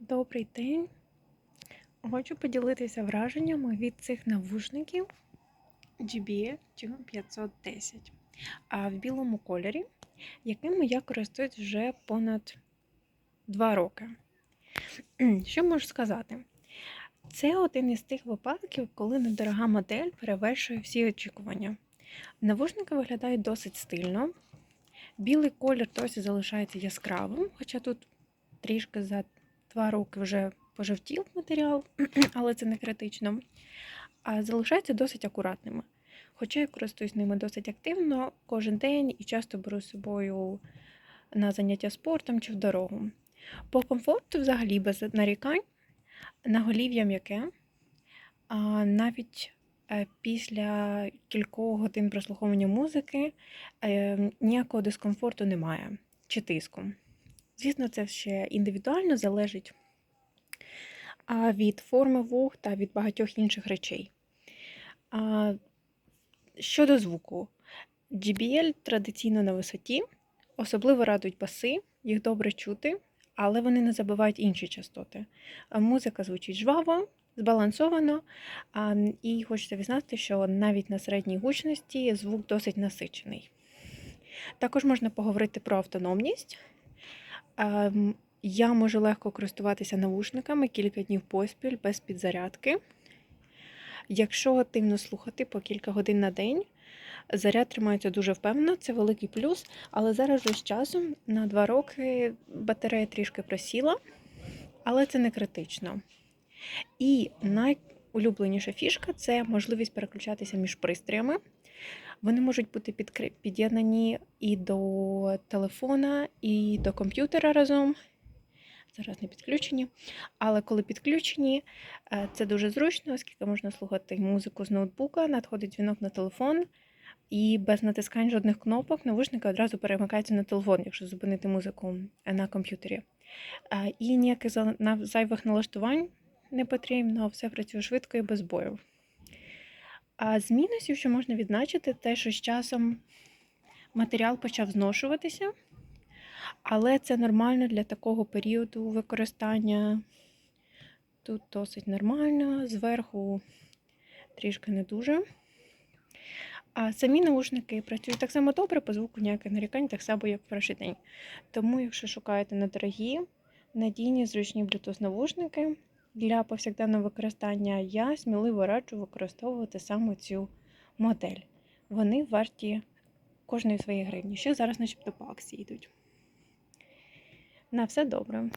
Добрий день. Хочу поділитися враженнями від цих навушників JBL G510 а в білому кольорі, якими я користуюсь вже понад 2 роки. Що можу сказати? Це один із тих випадків, коли недорога модель перевершує всі очікування. Навушники виглядають досить стильно. Білий колір досі залишається яскравим, хоча тут трішки за два роки вже пожовтів матеріал, але це не критично. А залишаються досить акуратними. Хоча я користуюсь ними досить активно кожен день і часто беру з собою на заняття спортом чи в дорогу. По комфорту, взагалі, без нарікань, наголів'я м'яке, а навіть е, після кількох годин прослуховування музики е, ніякого дискомфорту немає чи тиску. Звісно, це ще індивідуально залежить від форми вух та від багатьох інших речей. Щодо звуку, JBL традиційно на висоті, особливо радують баси, їх добре чути, але вони не забувають інші частоти. Музика звучить жваво, збалансовано, і хочеться відзнати, що навіть на середній гучності звук досить насичений. Також можна поговорити про автономність. Ем, Я можу легко користуватися навушниками кілька днів поспіль без підзарядки. Якщо активно слухати по кілька годин на день, заряд тримається дуже впевнено, це великий плюс. Але зараз вже з часом на 2 роки батарея трішки просіла, але це не критично. І найулюбленіша фішка це можливість переключатися між пристроями. Вони можуть бути під'єднані і до телефона, і до комп'ютера разом. Зараз не підключені. Але коли підключені, е, це дуже зручно, оскільки можна слухати музику з ноутбука, надходить дзвінок на телефон, і без натискань жодних кнопок навушники одразу перемикаються на телефон, якщо зупинити музику е, на комп'ютері. Е, І ніяких зайвих налаштувань не потрібно, все працює швидко і без бою. А з мінусів, що можна відзначити, те, що з часом матеріал почав зношуватися, але це нормально для такого періоду використання. Тут досить нормально, зверху трішки не дуже. А самі наушники працюють так само добре, по звуку ніяких нарікань, так само, як в перший день. Тому, якщо шукаєте недорогі, надійні, зручні Bluetooth навушники для повсякденного використання, я сміливо раджу використовувати саме цю модель. Вони варті кожної своєї гривні, що зараз начебто по акції йдуть. На все добре.